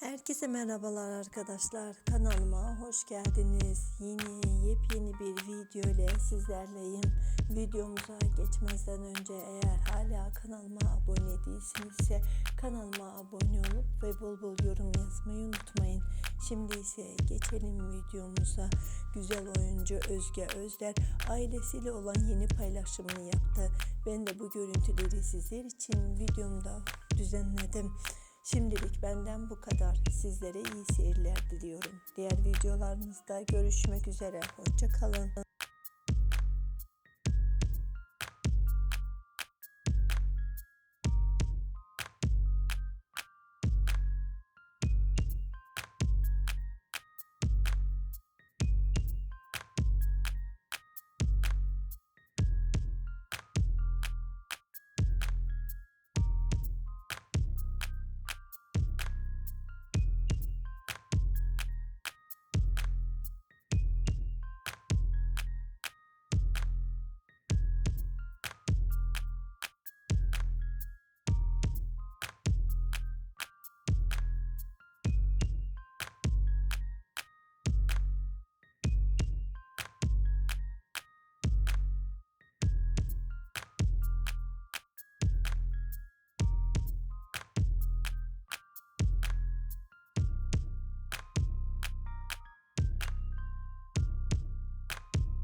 Herkese merhabalar arkadaşlar. Kanalıma hoş geldiniz. Yeni yepyeni bir video ile sizlerleyim. Videomuza geçmezden önce eğer hala kanalıma abone değilsinizse kanalıma abone olup ve bol bol yorum yazmayı unutmayın. Şimdi ise geçelim videomuza. Güzel oyuncu Özge Özder ailesiyle olan yeni paylaşımını yaptı. Ben de bu görüntüleri sizler için videomda düzenledim. Şimdilik benden bu kadar. Sizlere iyi seyirler diliyorum. Diğer videolarımızda görüşmek üzere. Hoşçakalın.